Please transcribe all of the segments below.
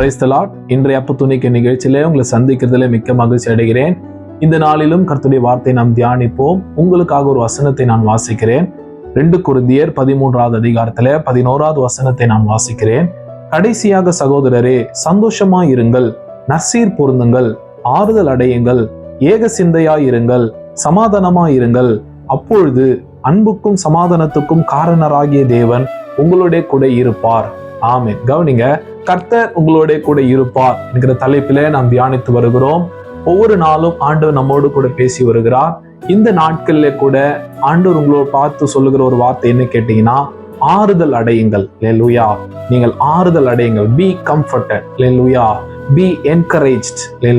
Praise the Lord இன்றைய அப்ப துணிக்க நிகழ்ச்சியிலே உங்களை சந்திக்கிறதுல மிக்க மகிழ்ச்சி அடைகிறேன். இந்த நாளிலும் கர்த்துடைய வார்த்தை நாம் தியானிப்போம். உங்களுக்காக ஒரு வசனத்தை நான் வாசிக்கிறேன். ரெண்டு குருந்தியர் பதிமூன்றாவது அதிகாரத்துல பதினோராவது வசனத்தை நான் வாசிக்கிறேன். கடைசியாக சகோதரரே சந்தோஷமாய் இருங்கள். நற்சீர் பொருந்துங்கள். ஆறுதல் அடையுங்கள். ஏக சிந்தையாய் இருங்கள். சமாதானமாய் இருங்கள். அப்பொழுது அன்புக்கும் சமாதானத்துக்கும் காரணராகிய தேவன் உங்களுடைய கூட இருப்பார். ஆமென். கவனிங்க கர்த்தர் உங்களோட கூட இருப்பார் என்கிற தலைப்பிலே நாம் தியானித்து வருகிறோம். ஒவ்வொரு நாளும் ஆண்டவர் நம்மோடு கூட பேசி வருகிறார். இந்த நாட்கள்ல கூட ஆண்டவர் உங்களோட பார்த்து சொல்லுகிற ஒரு வார்த்தை என்ன கேட்டீங்கன்னா ஆறுதல் அடையுங்கள். லூயா நீங்கள் ஆறுதல் அடையுங்கள். பி கம்ஃபர்டட் லூயா பி என்கரேஜ்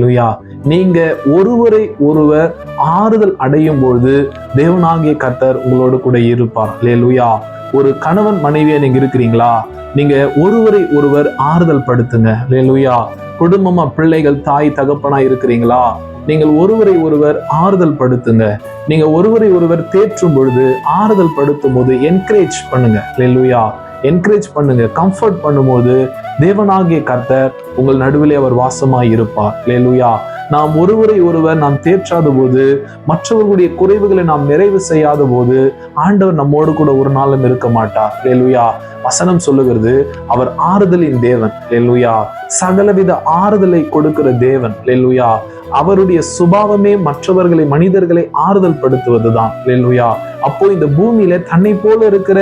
லூயா நீங்க ஒருவரை ஒருவர் ஆறுதல் அடையும் பொழுது தேவனாகிய கர்த்தர் உங்களோடு கூட இருப்பார். லூயா ஒரு கணவன் மனைவியா நீங்க இருக்கிறீங்களா? நீங்க ஒருவரை ஒருவர் ஆறுதல் படுத்துங்க. லேலுயா குடும்பமா பிள்ளைகள் தாய் தகப்பனா இருக்கிறீங்களா? நீங்கள் ஒருவரை ஒருவர் ஆறுதல் படுத்துங்க. நீங்க ஒருவரை ஒருவர் தேற்றும் பொழுது ஆறுதல் படுத்தும் போது என்கரேஜ் பண்ணுங்க. லேலுயா என்கரேஜ் பண்ணுங்க. கம்ஃபர்ட் பண்ணும்போது தேவனாகிய கர்த்தர் உங்கள் நடுவிலே அவர் வாசமாய் இருப்பார். லேலுயா நாம் ஒருவரை ஒருவர் நாம் தேற்றாத போது மற்றவர்களுடைய குறைவுகளை நாம் நிறைவு செய்யாத போது ஆண்டவர் நம்மோடு கூட ஒரு நாளும் இருக்க மாட்டார். லேலுயா வசனம் சொல்லுகிறது அவர் ஆறுதலின் தேவன். லேலுயா சகலவித ஆறுதலை கொடுக்கிற தேவன். லேலுயா அவருடைய சுபாவமே மற்றவர்களை மனிதர்களை ஆறுதல் படுத்துவதுதான் லேலுயா அப்போ இந்த பூமியில தன்னை போல இருக்கிற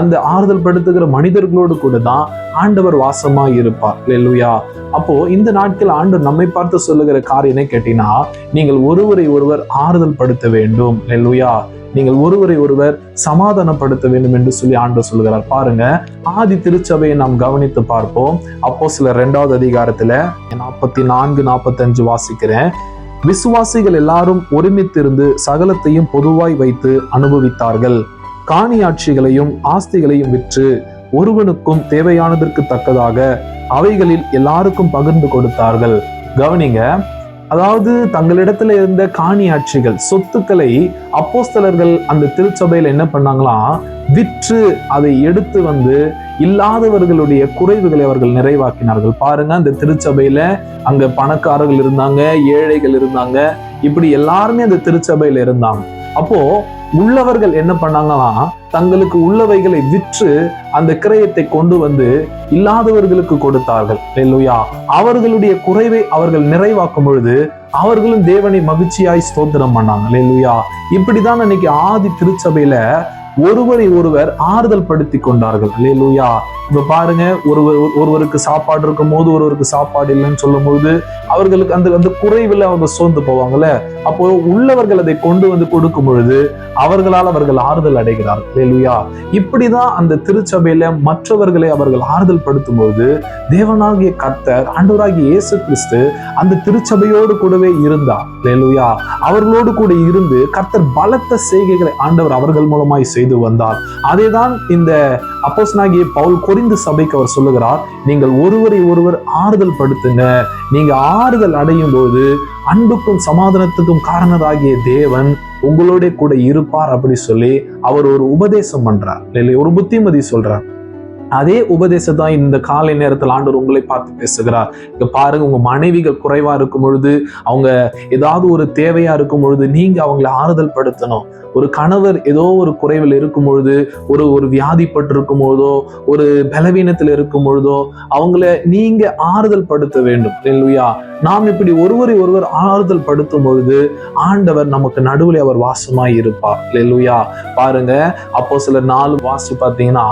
அந்த ஆறுதல் படுத்துகிற மனிதர்களோடு கூட தான் ஆண்டவர் வாசமா இருப்பார். இல்லையா அப்போ இந்த நாட்கள் ஆண்டு நம்மை பார்த்து சொல்லுகிற காரியம் என்ன கேட்டீங்கன்னா நீங்கள் ஒருவரை ஒருவர் ஆறுதல் படுத்த வேண்டும். இல்லையா நீங்கள் ஒருவரை ஒருவர் சமாதானப்படுத்த வேண்டும் என்று சொல்லி ஆண்டு சொல்கிறார் பாருங்க ஆதி திருச்சபையை நாம் கவனித்து பார்ப்போம். அப்போ சில ரெண்டாவது அதிகாரத்துல நாற்பத்தி நான்கு நாற்பத்தஞ்சு வாசிக்கிறேன். விசுவாசிகள் எல்லாரும் ஒருமித்திருந்து சகலத்தையும் பொதுவாய் வைத்து அனுபவித்தார்கள். காணியாட்சிகளையும் ஆஸ்திகளையும் விற்று ஒருவனுக்கும் தேவையானதற்கு தக்கதாக அவைகளில் எல்லாருக்கும் பகிர்ந்து கொடுத்தார்கள். கவனிங்க அதாவது தங்களிடத்துல இருந்த காணியாட்சிகள் சொத்துக்களை அப்போஸ்தலர்கள் அந்த திருச்சபையில் என்ன பண்ணாங்களாம் விற்று அதை எடுத்து வந்து இல்லாதவர்களுடைய குறைவுகளை அவர்கள் நிறைவாக்கினார்கள். பாருங்க அந்த திருச்சபையில அங்க பணக்காரர்கள் இருந்தாங்க ஏழைகள் இருந்தாங்க இப்படி எல்லாருமே அந்த திருச்சபையில இருந்தாங்க. அப்போ உள்ளவர்கள் என்ன பண்ணாங்கன்னா தங்களுக்கு உள்ளவைகளை விற்று அந்த கிரயத்தை கொண்டு வந்து இல்லாதவர்களுக்கு கொடுத்தார்கள். இல்லையா அவர்களுடைய குறைவை அவர்கள் நிறைவாக்கும் பொழுது அவர்களும் தேவனை மகிழ்ச்சியாய் ஸ்தோத்திரம் பண்ணாங்க. இல்லையா இப்படிதான் அன்னைக்கு ஆதி திருச்சபையில ஒருவரை ஒருவர் ஆறுதல் படுத்தி கொண்டார்கள். அல்லேலூயா. இப்ப பாருங்க ஒருவர் ஒருவருக்கு சாப்பாடு இருக்கும் போது ஒருவருக்கு சாப்பாடு இல்லைன்னு சொல்லும் போது அவர்களுக்கு அந்த அந்த குறைவில் அவங்க சோர்ந்து போவாங்கல்ல? அப்போ உள்ளவர்கள் அதை கொண்டு வந்து கொடுக்கும் பொழுது அவர்களால் அவர்கள் ஆறுதல் அடைகிறார்கள். இல்லையா இப்படிதான் அந்த திருச்சபையில மற்றவர்களை அவர்கள் ஆறுதல் படுத்தும் போது தேவனாகிய கர்த்தர் ஆண்டவராகிய இயேசு கிறிஸ்து அந்த திருச்சபையோடு கூடவே இருந்தார். இல்லையா அவர்களோடு கூட இருந்து கர்த்தர் பலத்த செய்கைகளை ஆண்டவர் அவர்கள் மூலமாய் செய்து வந்தார். அதேதான் இந்த அப்போஸ்னாகிய பவுல் கொரிந்து சபைக்கு அவர் சொல்லுகிறார் நீங்கள் ஒருவரை ஒருவர் ஆறுதல் படுத்துங்க. நீங்க ஆறுதல் அடையும் போது அன்புக்கும் சமாதானத்துக்கும் காரணராகிய தேவன் உங்களோட கூட இருப்பார் அப்படி சொல்லி அவர் ஒரு உபதேசம் பண்றார். இல்லை ஒரு புத்திமதி சொல்றார். அதே உபதேசத்தான் இந்த காலை நேரத்தில் ஆண்டவர் உங்களை பார்த்து பேசுகிறார். இங்க பாருங்க உங்க மனைவிகள் குறைவா இருக்கும் பொழுது அவங்க ஏதாவது ஒரு தேவையா இருக்கும் பொழுது நீங்க அவங்களை ஆறுதல் படுத்தணும். ஒரு கணவர் ஏதோ ஒரு குறைவில் இருக்கும் பொழுது ஒரு ஒரு வியாதிப்பட்டு இருக்கும் பொழுதோ ஒரு பலவீனத்தில் இருக்கும் பொழுதோ அவங்கள நீங்க ஆறுதல் படுத்த வேண்டும். இல்லையா நாம் இப்படி ஒருவரை ஒருவர் ஆறுதல் படுத்தும் பொழுது ஆண்டவர் நமக்கு நடுவில் அவர் வாசமாய் இருப்பார். இல்லையா பாருங்க அப்போ சில நாலு வாசி பார்த்தீங்கன்னா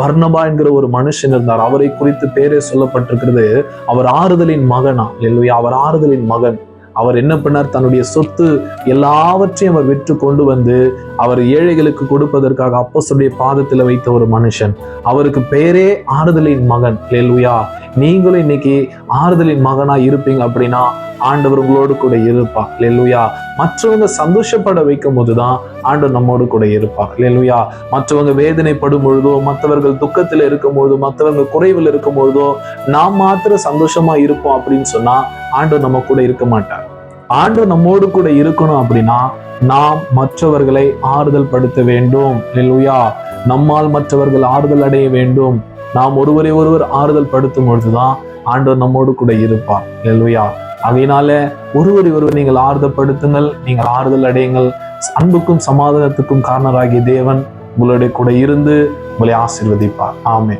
பர்ணபா என்கிற ஒரு மனுஷன் இருந்தார். அவரை குறித்து பேரே சொல்லப்பட்டிருக்கிறது. அவர் ஆறுதலின் மகனா? இல்லையா அவர் ஆறுதலின் மகன். அவர் என்ன பண்ணார்? தன்னுடைய சொத்து எல்லாவற்றையும் அவர் விற்று கொண்டு வந்து அவர் ஏழைகளுக்கு கொடுப்பதற்காக அப்போஸ்தலருடைய பாதத்தில் வைத்த ஒரு மனுஷன். அவருக்கு பெயரே ஆறுதலின் மகன். லேலுயா நீங்களும் இன்னைக்கு ஆறுதலின் மகனா இருப்பீங்க அப்படின்னா ஆண்டவர் உங்களோடு கூட இருப்பார். லேலுயா மற்றவங்க சந்தோஷப்பட வைக்கும் போதுதான் ஆண்டவர் நம்மோடு கூட இருப்பார். லேலுயா மற்றவங்க வேதனைப்படும் பொழுதோ மற்றவர்கள் துக்கத்தில் இருக்கும் பொழுதோ மற்றவங்க குறைவில் இருக்கும் பொழுதோ நாம் மாத்திரம் சந்தோஷமா இருப்போம் அப்படின்னு சொன்னா ஆண்டவர் நம்ம கூட இருக்க மாட்டார். ஆண்டவர் நம்மோடு கூட இருக்கணும் அப்படின்னா நாம் மற்றவர்களை ஆறுதல் படுத்த வேண்டும். லேலுயா நம்மால் மற்றவர்கள் ஆறுதல் அடைய வேண்டும். நாம் ஒருவரை ஒருவர் ஆறுதல் படுத்தும் பொழுதுதான் ஆண்டவர் நம்மோடு கூட இருப்பார். எல்வையா அதையினால ஒருவரை ஒருவர் நீங்கள் ஆறுதப்படுத்துங்கள் நீங்கள் ஆறுதல் அடையுங்கள். அன்புக்கும் சமாதானத்துக்கும் காரணராகிய தேவன் உங்களுடைய கூட இருந்து உங்களை ஆசிர்வதிப்பார். ஆமே